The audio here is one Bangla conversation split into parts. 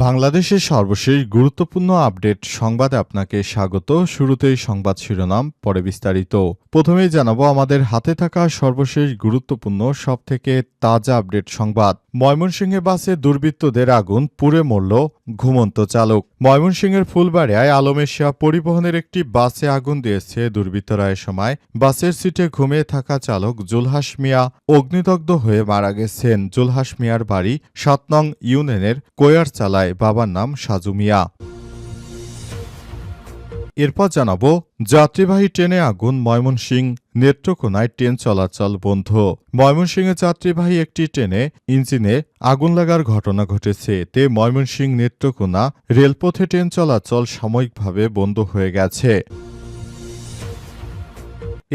বাংলাদেশের সর্বশেষ গুরুত্বপূর্ণ আপডেট সংবাদে আপনাকে স্বাগত। শুরুতেই সংবাদ শিরোনাম, পরে বিস্তারিত। প্রথমেই জানাব, আমাদের হাতে থাকা সর্বশেষ গুরুত্বপূর্ণ, সবথেকে তাজা আপডেট সংবাদ। ময়মনসিংহে বাসে দুর্বৃত্তদের আগুন পুড়ে মরল ঘুমন্ত চালক। ময়মনসিংহের ফুলবাড়িয়ায় আলমেশিয়া পরিবহনের একটি বাসে আগুন দিয়েছে দুর্বৃত্তরা সময়। বাসের সিটে ঘুমিয়ে থাকা চালক জুলহাস মিয়া অগ্নিদগ্ধ হয়ে মারা গেছেন। জুলহাস মিয়ার বাড়ি সাত নং ইউনিয়নের কোয়ার চালায় বাবার নাম সাজু মিয়া। এরপর জানাব, যাত্রীবাহী ট্রেনে আগুন ময়মনসিং নেত্রকোনায় ট্রেন চলাচল বন্ধ। ময়মনসিংহে যাত্রীবাহী একটি ট্রেনে ইঞ্জিনে আগুন লাগার ঘটনা ঘটেছে। তে ময়মনসিং নেত্রকোনা রেলপথে ট্রেন চলাচল সাময়িকভাবে বন্ধ হয়ে গেছে।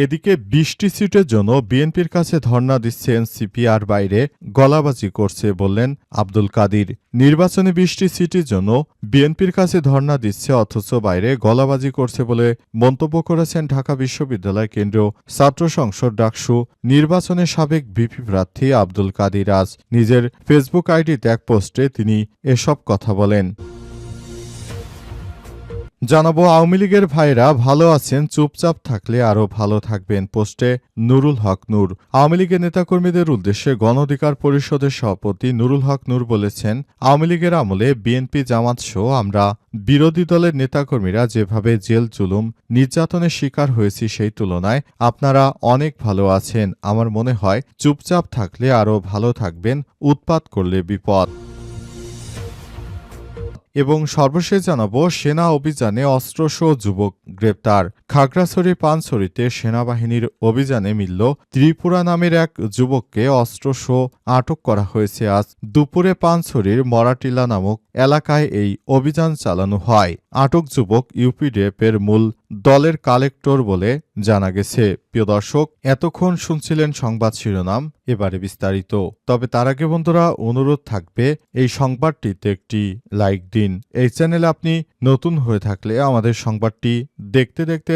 এদিকে বৃষ্টি সিটের জন্য বিএনপির কাছে ধর্ণা দিচ্ছেন সিপিআর বাইরে গলাবাজি করছে বললেন আব্দুল কাদির। নির্বাচনে বৃষ্টি সিটির জন্য বিএনপির কাছে ধর্ণা দিচ্ছে অথচ বাইরে গলাবাজি করছে বলে মন্তব্য করেছেন ঢাকা বিশ্ববিদ্যালয় কেন্দ্রীয় ছাত্র সংসদ ডাকসু। নির্বাচনে সাবেক বিপি প্রার্থী আব্দুল কাদির আজ নিজের ফেসবুক আইডিতে এক পোস্টে তিনি এসব কথা বলেন। জানাব, আওয়ামী লীগের ভাইরা ভালো আছেন, চুপচাপ থাকলে আরও ভালো থাকবেন, পোস্টে নুরুল হক নূর। আওয়ামী লীগের নেতাকর্মীদের উদ্দেশ্যে গণ অধিকার পরিষদের সভাপতি নুরুল হক নূর বলেছেন, আওয়ামী লীগের আমলে বিএনপি জামাত সহ আমরা বিরোধী দলের নেতাকর্মীরা যেভাবে জেল, জুলুম, নির্যাতনের শিকার হয়েছি সেই তুলনায় আপনারা অনেক ভালো আছেন। আমার মনে হয়, চুপচাপ থাকলে আরও ভালো থাকবেন, উৎপাত করলে বিপদ। এবং সর্বশেষ জানাব সেনা অভিযানে অস্ত্রসহ যুবক গ্রেপ্তার। খাগড়াছড়ি পানছড়িতে সেনাবাহিনীর অভিযানে মিলল ত্রিপুরা নামের এক যুবককে অস্ত্রসহ আটক করা হয়েছে। আজ দুপুরে পানছড়ির মরাটিলা নামক এলাকায় এই অভিযান চালানো হয়। আটক যুবক ইউপিডিএফের মূল দলের কালেক্টর বলে জানা গেছে। প্রিয় দর্শক, এতক্ষণ শুনছিলেন সংবাদ শিরোনাম, এবারে বিস্তারিত। তবে তার আগে বন্ধুরা, অনুরোধ থাকবে এই সংবাদটিতে একটি লাইক দিন। এই চ্যানেলে আপনি নতুন হয়ে থাকলে আমাদের সংবাদটি দেখতে দেখতে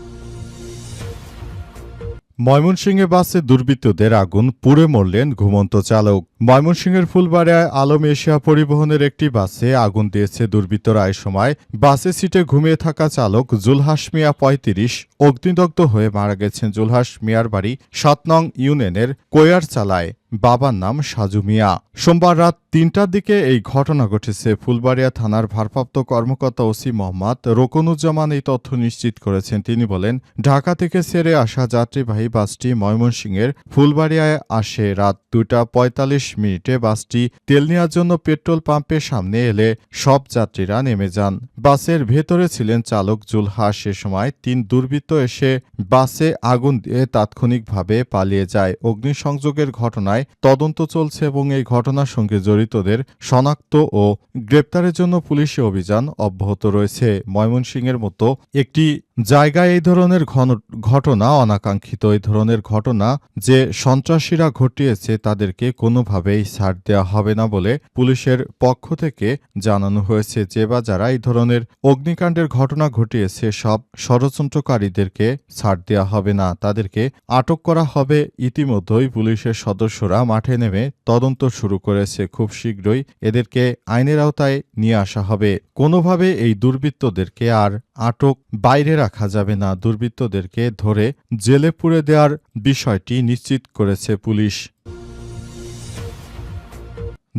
ময়মনসিংহে বাসে দুর্বৃত্তদের আগুন, পুড়ে মরলেন ঘুমন্ত চালক। ময়মনসিংহের ফুলবাড়িয়ায় আলম এশিয়া পরিবহনের একটি বাসে আগুন দিয়েছে দুর্বৃত্তরা। এ সময় বাসে সিটে ঘুমিয়ে থাকা চালক জুলহাস মিয়া পঁয়ত্রিশ, অগ্নিদগ্ধ হয়ে মারা গেছেন। জুলহাস মিয়ার বাড়ি সাত নং ইউনিয়নের কোয়ার চালায় বাবার নাম সাজু মিয়া। সোমবার রাত তিনটার দিকে এই ঘটনা ঘটেছে। ফুলবাড়িয়া থানার ভারপ্রাপ্ত কর্মকর্তা ওসি মোহাম্মদ রোকনুজ্জামান এই তথ্য নিশ্চিত করেছেন। তিনি বলেন, ঢাকা থেকে সেরে আসা যাত্রীবাহী বাসটি ময়মনসিংহের ফুলবাড়িয়ায় আসে। রাত দুটা পঁয়তাল্লিশ মিনিটে বাসটি তেল নেওয়ার জন্য পেট্রোল পাম্পের সামনে এলে সব যাত্রীরা নেমে যান। বাসের ভেতরে ছিলেন চালক জুলহা। সে সময় তিন দুর্বৃত্ত এসে বাসে আগুন দিয়ে তাৎক্ষণিকভাবে পালিয়ে যায়। অগ্নিসংযোগের ঘটনায় তদন্ত চলছে এবং এই ঘটনার সঙ্গে জড়িতদের শনাক্ত ও গ্রেপ্তারের জন্য পুলিশি অভিযান অব্যাহত রয়েছে। ময়মনসিংহের মতো একটি জায়গায় এই ধরনের ঘটনা, অনাকাঙ্ক্ষিত এই ধরনের ঘটনা যে সন্ত্রাসীরা ঘটিয়েছে তাদেরকে কোনোভাবেই ছাড় দেওয়া হবে না বলে পুলিশের পক্ষ থেকে জানানো হয়েছে যে বা যারা এই ধরনের অগ্নিকাণ্ডের ঘটনা ঘটিয়েছে সব ষড়যন্ত্রকারীদেরকে ছাড় দেওয়া হবে না। তাদেরকে আটক করা হবে। ইতিমধ্যেই পুলিশের সদস্যরা মাঠে নেমে তদন্ত শুরু করেছে। খুব শীঘ্রই এদেরকে আইনের আওতায় নিয়ে আসা হবে। কোনোভাবে এই দুর্বৃত্তদেরকে আর আটক বাইরে রাখা যাবে না দুর্বৃত্তদেরকে ধরে জেলে পুরে দেওয়ার বিষয়টি নিশ্চিত করেছে পুলিশ।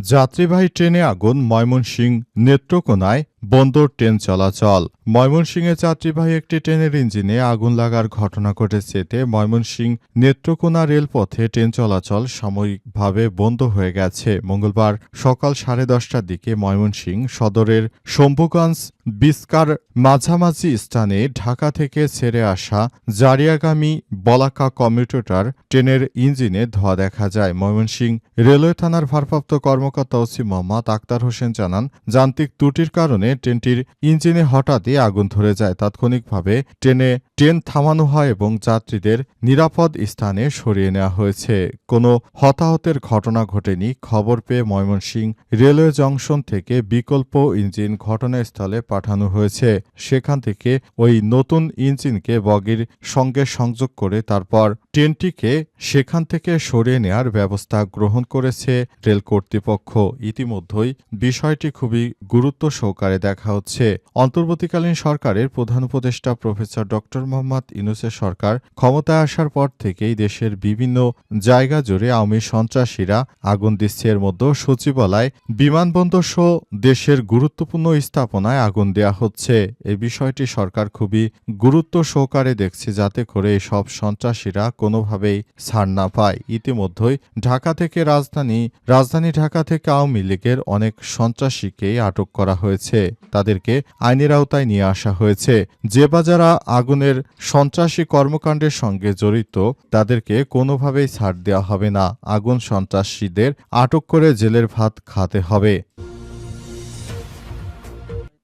যাত্রীবাহী ট্রেনে আগুন ময়মনসিং নেত্রকোনায় বন্ধ ট্রেন চলাচল। ময়মনসিংহে যাত্রীবাহী একটি ট্রেনের ইঞ্জিনে আগুন লাগার ঘটনা ঘটেছে। এতে ময়মনসিংহ নেত্রকোনা রেলপথে ট্রেন চলাচল সাময়িকভাবে বন্ধ হয়ে গেছে। মঙ্গলবার সকাল সাড়ে দশটার দিকে ময়মনসিংহ সদরের শম্ভুগঞ্জ বিস্কার মাঝামাঝি স্থানে ঢাকা থেকে ছেড়ে আসা জারিয়াগামী বলাকা কমিউটেটর ট্রেনের ইঞ্জিনে ধোঁয়া দেখা যায়। ময়মনসিংহ রেলওয়ে থানার ভারপ্রাপ্ত কর্মকর্তা ওসি মোহাম্মদ আক্তার হোসেন জানান, যান্ত্রিক ত্রুটির কারণে ট্রেনটির ইঞ্জিনে হঠাৎই আগুন ধরে যায়। তাৎক্ষণিকভাবে ট্রেনে ট্রেন থামানো হয় এবং যাত্রীদের নিরাপদ স্থানে সরিয়ে নেওয়া হয়েছে। কোনো হতাহতের ঘটনা ঘটেনি। খবর পেয়ে ময়মনসিংহ রেলওয়ে জংশন থেকে বিকল্প ইঞ্জিন ঘটনাস্থলে পাঠানো হয়েছে। সেখান থেকে ওই নতুন ইঞ্জিনকে বগির সঙ্গে সংযোগ করে তারপর ট্রেনটিকে সেখান থেকে সরিয়ে নেওয়ার ব্যবস্থা গ্রহণ করেছে রেল কর্তৃপক্ষ। ইতিমধ্যেই বিষয়টি খুবই গুরুত্ব সহকারে দেখা হচ্ছে। অন্তর্বর্তীকালীন সরকারের প্রধান উপদেষ্টা প্রফেসর ডক্টর মোহাম্মদ ইউনুসের সরকার ক্ষমতায় আসার পর থেকেই দেশের বিভিন্ন জায়গা জুড়ে আওয়ামী সন্ত্রাসীরা আগুন দিচ্ছে। এর মধ্যে সচিবালয়, বিমানবন্দর সহ দেশের গুরুত্বপূর্ণ স্থাপনায় আগুন দেয়া হচ্ছে। এই বিষয়টি সরকার খুবই গুরুত্ব সহকারে দেখছে যাতে করে এসব সন্ত্রাসীরা কোনোভাবেই ছাড় না পায়। ইতিমধ্যেই ঢাকা থেকে রাজধানী রাজধানী ঢাকা থেকে আওয়ামী লীগের অনেক সন্ত্রাসীকেই আটক করা হয়েছে। তাদেরকে আইনের আওতায় নিয়ে আসা হয়েছে। যে বা যারা আগুনের সন্ত্রাসী কর্মকাণ্ডের সঙ্গে জড়িত, তাদেরকে কোনোভাবেই ছাড় দেওয়া হবে না। আগুন সন্ত্রাসীদের আটক করে জেলের ভাত খাতে হবে।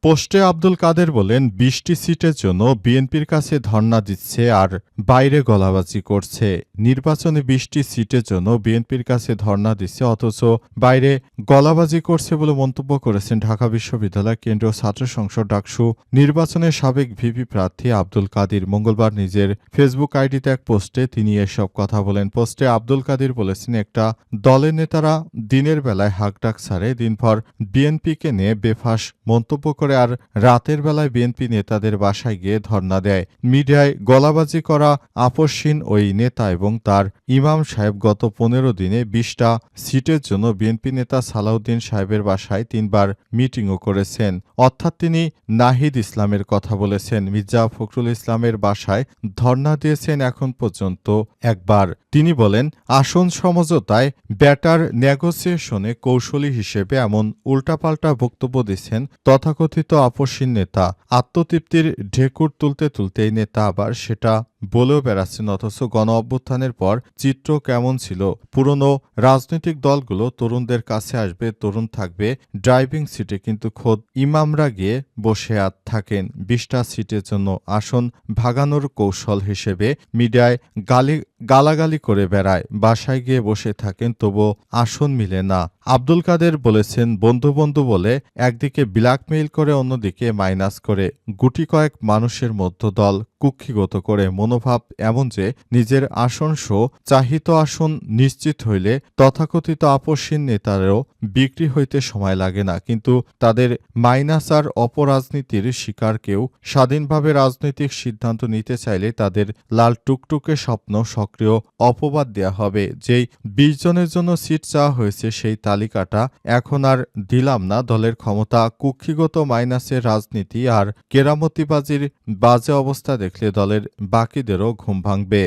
পোস্টে আব্দুল কাদের বলেন, বিশটি সিটের জন্য বিএনপির কাছে ধর্ণা দিচ্ছে আর বাইরে গলাবাজি করছে। নির্বাচনে বিশটি সিটের জন্য বিএনপির কাছে ধর্ণা দিচ্ছে, অথচ বাইরে গলাবাজি করছে বলে মন্তব্য করেছেন ঢাকা বিশ্ববিদ্যালয় কেন্দ্রীয় ছাত্র সংসদ ডাকসু। নির্বাচনের সাবেক ভিপি প্রার্থী আব্দুল কাদির মঙ্গলবার নিজের ফেসবুক আইডিতে এক পোস্টে তিনি এসব কথা বলেন। পোস্টে আব্দুল কাদির বলেছেন, একটা দলের নেতারা দিনের বেলায় হাকডাক ছাড়ে, দিনভর বিএনপিকে নিয়ে বেফাস মন্তব্য করে আর রাতের বেলায় বিএনপি নেতাদের বাসায় গিয়ে ধর্ণা দেয়। মিডিয়ায় গলাবাজি করা আপসহীন ওই নেতা এবং তার ইমাম সাহেব গত পনেরো দিনে বিশটা সিটের জন্য বিএনপি নেতা সালাউদ্দিন সাহেবের বাসায় তিনবার মিটিংও করেছেন। অর্থাৎ তিনি নাহিদ ইসলামের কথা বলেছেন। মির্জা ফখরুল ইসলামের বাসায় ধর্ণা দিয়েছেন এখন পর্যন্ত একবার। তিনি বলেন, আসন সমঝোতায় ব্যাটার নেগোসিয়েশনে কৌশলী হিসেবে এমন উল্টাপাল্টা বক্তব্য দিচ্ছেন, তথাকথিত আপসীন নেতা। আত্মতৃপ্তির ঢেকুর তুলতে তুলতেই নেতা আবার সেটা বলেও বেড়াচ্ছেন, অথচ গণ অভ্যুত্থানের পর চিত্র কেমন ছিল? পুরনো রাজনৈতিক দলগুলো তরুণদের কাছে আসবে, তরুণ থাকবে ড্রাইভিং সিটে, কিন্তু খোদ ইমামরা গিয়ে বসে আর থাকেন। বিশটা সিটের জন্য আসন ভাগানোর কৌশল হিসেবে মিডিয়ায় গালি, গালাগালি করে বেড়ায়। বাসায় গিয়ে বসে থাকেন তবু আসন মিলে না। আব্দুল কাদের বলেছেন, বন্ধু বন্ধু বলে একদিকে ব্ল্যাকমেইল করে, অন্যদিকে মাইনাস করে। গুটি কয়েক মানুষের মধ্য দল কুক্ষিগত করে মনোভাব এমন যে নিজের আসন শো চাহিত আসন নিশ্চিত হইলে তথাকথিত আপসীন নেতারও বিক্রি হইতে সময় লাগে না। কিন্তু তাদের মাইনাস আর অপরাজনীতির শিকার কেউ স্বাধীনভাবে রাজনৈতিক সিদ্ধান্ত নিতে চাইলে তাদের লাল টুকটুকে স্বপ্ন সক্রিয় অপবাদ দেয়া হবে। যেই বিশ জনের জন্য সিট চাওয়া হয়েছে সেই তালিকাটা এখন আর দিলাম না দলের ক্ষমতা। কুক্ষিগত মাইনাসের রাজনীতি আর কেরামতিবাজির বাজে অবস্থা দেখলে দলের বাকিদেরও ঘুম ভাঙবে।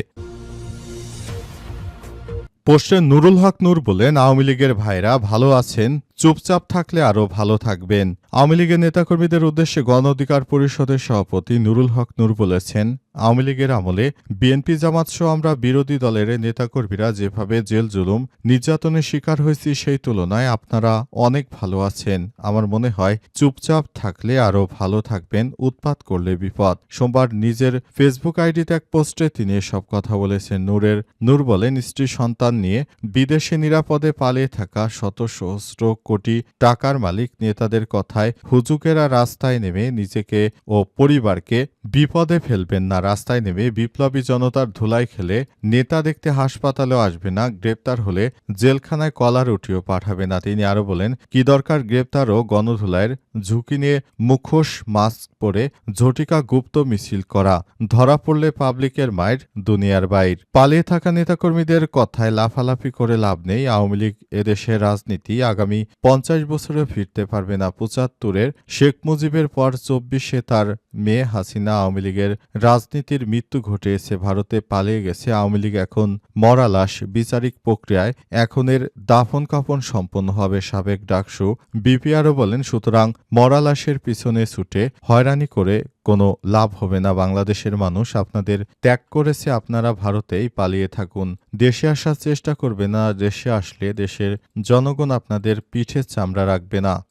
পোস্টে নুরুল হক নূর বলেন, আওয়ামী লীগের ভাইরা ভালো আছেন চুপচাপ থাকলে আরও ভালো থাকবেন। আওয়ামী লীগের নেতাকর্মীদের উদ্দেশ্যে গণ অধিকার পরিষদের সভাপতি নুরুল হক নূর বলেছেন, আওয়ামী লীগের আমলে বিএনপি জামাত সহ আমরা বিরোধী দলের নেতাকর্মীরা যেভাবে জেল জুলুম, নির্যাতনের শিকার হয়েছি সেই তুলনায় আপনারা অনেক ভালো আছেন। আমার মনে হয় চুপচাপ থাকলে আরও ভালো থাকবেন, উৎপাত করলে বিপদ। সোমবার নিজের ফেসবুক আইডিতে এক পোস্টে তিনি এসব কথা বলেছেন। নূরের, নূর বলেন, স্ত্রী সন্তান নিয়ে বিদেশে নিরাপদে পালিয়ে থাকা শত সহস্র কোটি টাকার মালিক নেতাদের কথায় হুজুকেরা রাস্তায় নেমে নিজেকে ও পরিবারকে বিপদে ফেলবেন না। রাস্তায় নেমে বিপ্লবী জনতার ধুলাই খেলে নেতা দেখতে হাসপাতালেও আসবে না, গ্রেপ্তার হলে জেলখানায় কলার উঠিও পাঠাবে না। তিনি আরও বলেন, কি দরকার গ্রেপ্তার ও গণধুলাইয়ের ঝুঁকি নিয়ে মুখোশ, মাস্ক পরে ঝটিকা গুপ্ত মিছিল করা। ধরা পড়লে পাবলিকের মায়ের দুনিয়ার বাইর। পালিয়ে থাকা নেতাকর্মীদের কথায় লাফালাফি করে লাভ নেই। আওয়ামী লীগ এদেশের রাজনীতি আগামী পঞ্চাশ বছরে ফিরতে পারবে না পঁচাত্তরের শেখ মুজিবের পর চব্বিশে তার মেয়ে হাসিনা আওয়ামী লীগের রাজনীতির মৃত্যু ঘটিয়েছে, ভারতে পালিয়ে গেছে। আওয়ামী লীগ এখন মরা লাশ বিচারিক প্রক্রিয়ায় এখন এর দাফন কাফন সম্পন্ন হবে, সাবেক ডাকসু বিপিআরও বলেন, সুতরাং মরা লাশের পিছনে ছুটে হয়রানি করে কোনো লাভ হবে না। বাংলাদেশের মানুষ আপনাদের ত্যাগ করেছে, আপনারা ভারতেই পালিয়ে থাকুন। দেশে আসার চেষ্টা করবে না, দেশে আসলে দেশের জনগণ আপনাদের পিঠে চামড়া রাখবে না।